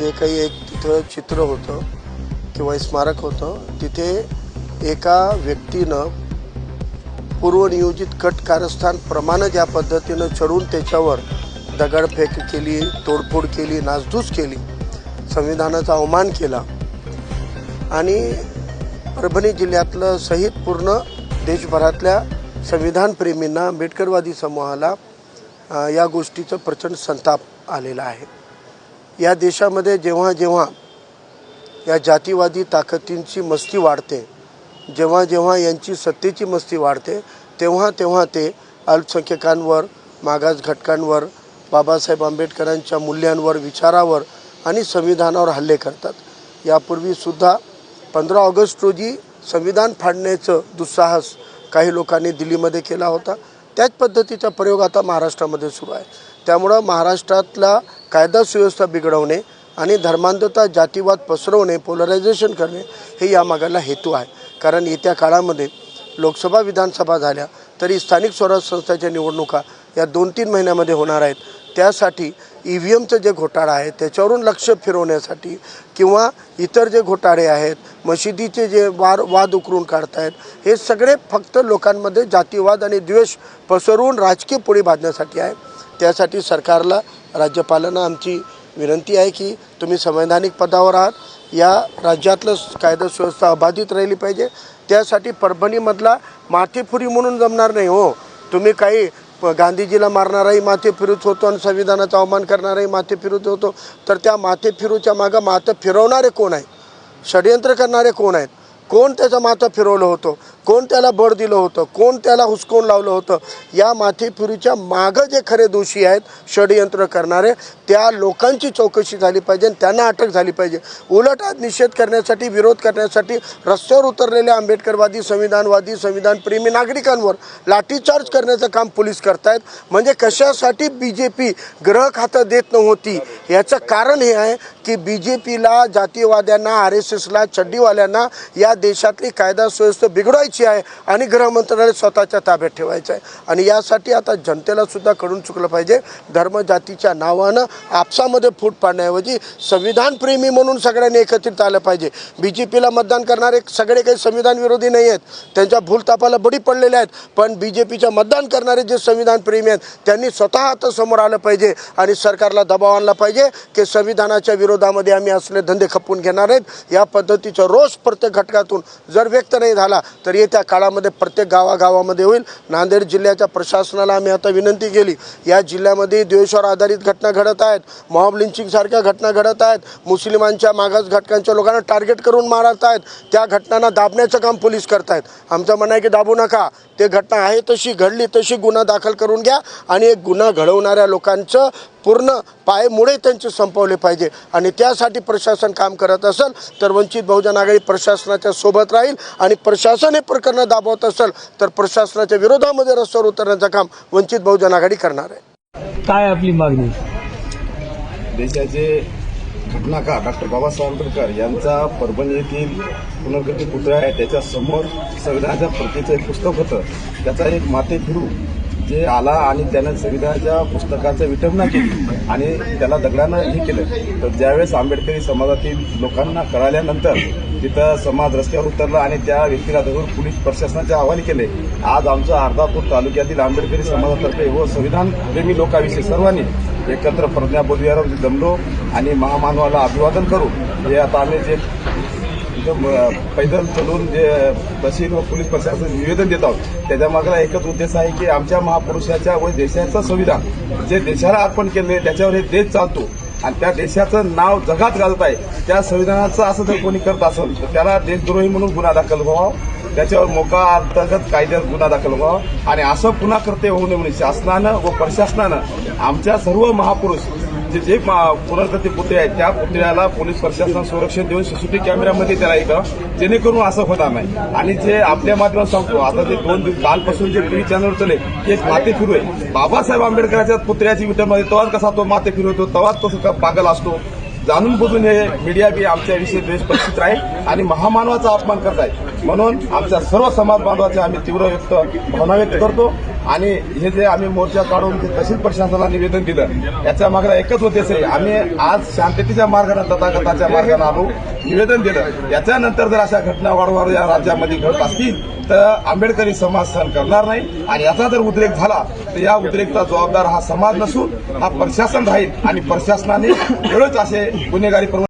जे काही एक तिथं चित्र होतं किंवा स्मारक होतं तिथे एका व्यक्तीनं पूर्वनियोजित कट कारस्थान प्रमाणे ज्या पद्धतीनं चढून त्याच्यावर दगडफेक केली तोडफोड केली नासधूस केली संविधानाचा अवमान केला. आणि परभणी जिल्ह्यातलं सहित पूर्ण देशभरातल्या संविधानप्रेमींना आंबेडकरवादी समूहाला या गोष्टीचं प्रचंड संताप आलेला आहे. या देशामध्ये जेव्हा जेव्हा या जातीवादी ताकदींची मस्ती वाढते जेव्हा जेव्हा यांची सत्तेची मस्ती वाढते तेव्हा तेव्हा ते अल्पसंख्यकांवर मागास घटकांवर बाबासाहेब आंबेडकरांच्या मूल्यांवर विचारावर आणि संविधानावर हल्ले करतात. यापूर्वीसुद्धा पंधरा ऑगस्ट रोजी संविधान फाडण्याचं दुस्साहस काही लोकांनी दिल्लीमध्ये केला होता. त्याच पद्धतीचा प्रयोग आता महाराष्ट्रामध्ये सुरू आहे त्यामुळं महाराष्ट्रातला कायदा सुव्यवस्था बिघडवणे आणि धर्मांधता जातीवाद पसरवणे पोलरायझेशन करणे हे यामागाला हेतू आहे. कारण येत्या काळामध्ये लोकसभा विधानसभा झाल्या तरी स्थानिक स्वराज्य संस्थेच्या निवडणुका या दोन तीन महिन्यामध्ये होणार आहेत. त्यासाठी ई व्ही एमचं जे घोटाळा आहे त्याच्यावरून लक्ष फिरवण्यासाठी किंवा इतर जे घोटाळे आहेत मशिदीचे जे वार वाद उकरून काढतायत हे सगळे फक्त लोकांमध्ये जातीवाद आणि द्वेष पसरवून राजकीय पोळी बांधण्यासाठी आहे. त्यासाठी सरकारला राज्यपालांना आमची विनंती आहे की तुम्ही संवैधानिक पदावर आहात. या राज्यातलं कायदा सुव्यवस्था अबाधित राहिली पाहिजे. त्यासाठी परभणीमधला माथेफुरी म्हणून जमणार नाही हो. तुम्ही काही प- गांधीजीला मारणाराही माथे फिरूच होतो आणि संविधानाचा अवमान करणाराही माथे फिरूच होतो. तर त्या माथे फिरूच्या मागं माथं फिरवणारे कोण आहे षडयंत्र करणारे कोण आहेत? कोण त्याचं माथा फिरवलं होतं? कोण त्याला बळ दिलं होतं? कोण त्याला हुसकून लावलं होतं? या माथेफिरीच्या मागं जे खरे दोषी आहेत षडयंत्र करणारे त्या लोकांची चौकशी झाली पाहिजे आणि त्यांना अटक झाली पाहिजे. उलट आज निषेध करण्यासाठी विरोध करण्यासाठी रस्त्यावर उतरलेल्या आंबेडकरवादी संविधानवादी संविधानप्रेमी नागरिकांवर लाठीचार्ज करण्याचं काम पोलीस करतायत. म्हणजे कशासाठी बी जे पी ग्रह खातं देत नव्हती? याचं कारण हे आहे की बी जे पीला जातीवाद्यांना आर एस एसला चड्डीवाल्यांना या देशातली कायदा सुव्यवस्था बिघडवायची आहे आणि गृहमंत्रालय स्वतःच्या ताब्यात ठेवायचं आहे. आणि यासाठी आता जनतेला सुद्धा कळून चुकलं पाहिजे. धर्म जातीच्या नावानं आपसामध्ये फूट पाडण्याऐवजी संविधानप्रेमी म्हणून सगळ्यांनी एकत्रित आलं पाहिजे. बी जे पीला मतदान करणारे सगळे काही संविधान विरोधी नाही आहेत. त्यांच्या भूलतापाला बळी पडलेले आहेत. पण बी जे पीच्या मतदान करणारे जे संविधानप्रेमी आहेत त्यांनी स्वतः आता समोर आलं पाहिजे आणि सरकारला दबाव आणला पाहिजे. की संविधानाच्या विरोधामध्ये आम्ही असले धंदे खपवून घेणार आहेत. या पद्धतीचा रोष प्रत्येक घटकातून जर व्यक्त नाही झाला तर येत्या काळामध्ये प्रत्येक गावागावामध्ये होईल. नांदेड जिल्ह्याच्या प्रशासनाला आम्ही आता विनंती केली. या जिल्ह्यामध्ये द्वेषावर आधारित घटना घडत आहेत. मॉब लिंचिंगसारख्या घटना घडत आहेत. मुस्लिमांच्या मागास घटकांच्या लोकांना टार्गेट करून मारत आहेत. त्या घटनांना दाबण्याचं काम पोलीस करत आहेत आमचं म्हणणं आहे की दाबू नका. ते घटना आहे तशी घडली तशी गुन्हा दाखल करून घ्या आणि एक गुन्हा घडवणाऱ्या लोकांचं पूर्ण पायमुळे त्यांचे संपवले पाहिजे. आणि त्यासाठी प्रशासन काम करत असेल तर वंचित बहुजन आघाडी प्रशासनाच्या सोबत राहील आणि प्रशासन हे प्रकरणं दाबवत असेल तर प्रशासनाच्या विरोधामध्ये रस्त्यावर उतरण्याचं काम वंचित बहुजन आघाडी करणार आहे. काय आपली मागणी? देशाचे घटनाकार डॉक्टर बाबासाहेब आंबेडकर यांचा परभणी येथील पुनर्गती पुतळा आहे. त्याच्यासमोर संविधानाच्या प्रतीचं एक पुस्तक होतं. त्याचा एक माते फिरू जे आला आणि त्यानं संविधानाच्या पुस्तकाचं विटंबना केली आणि त्याला दगडानं हे केलं. तर ज्यावेळेस आंबेडकरी समाजातील लोकांना कळाल्यानंतर तिथं समाज रस्त्यावर उतरला आणि त्या व्यक्तीला धरून पोलीस प्रशासनाचे आवाहन केले. आज आमचं अर्धापूर तालुक्यातील आंबेडकरी समाजातर्फे व संविधान प्रेमी लोकांविषयी सर्वांनी एकत्र प्रज्ञा प्रज्ञाबोधीवर जमलो आणि महामानवाला अभिवादन करू हे आता आम्ही जे पैदल चलून जे तहसील व पोलीस प्रशासन निवेदन देत आहोत त्याच्या मागला एकच उद्देश आहे की आमच्या महापुरुषाच्या व देशाचं संविधान जे देशाला अर्पण केले त्याच्यावर हे देश चालतो आणि त्या देशाचं नाव जगात घालत आहे त्या संविधानाचं असं जर कोणी करत असेल तर त्याला देशद्रोही म्हणून गुन्हा दाखल व्हावा. त्याच्यावर मोका अंतर्गत कायद्यात गुन्हा दाखल व्हावा. आणि असं पुन्हा करते होऊ नये म्हणून शासनानं व प्रशासनानं आमच्या सर्व महापुरुष जे जे मा- पुनर्गती पुतळे आहेत त्या पुतळ्याला पोलीस प्रशासन संरक्षण देऊन सीसीटीव्ही कॅमेऱ्यामध्ये त्याला हे जेणेकरून असं होणार नाही. आणि जे आपल्या माध्यमात सांगतो आता ते दोन दिवस कालपासून जे टीव्ही चॅनल चले ते माते फिरू आहे. बाबासाहेब आंबेडकरांच्या पुतळ्याची विटमध्ये तेव्हाच कसा तो माते फिरवतो तेव्हाच तो पागल असतो. जाणून बुजून हे मीडिया बी आमच्याविषयी द्वेष परिस्थित आहे आणि महामानवाचा अपमान करत आहे. म्हणून आमच्या सर्व समाज बांधवाचे आम्ही तीव्र व्यक्त भावना व्यक्त करतो. आणि हे जे आम्ही मोर्चा काढून ते तहसील प्रशासनाला निवेदन दिलं याच्या मागे एकच होते से आम्ही आज शांततेच्या मार्गाने तथागताच्या मार्गाने आलो निवेदन दिलं. याच्यानंतर जर अशा घटना वारंवार या राज्यामध्ये घडत असतील तर आंबेडकरी समाज सहन करणार नाही. आणि याचा जर उद्रेक झाला तर या उद्रेकचा जबाबदार हा समाज नसून हा प्रशासन राहील. आणि प्रशासनाने वेळच असे गुन्हेगारी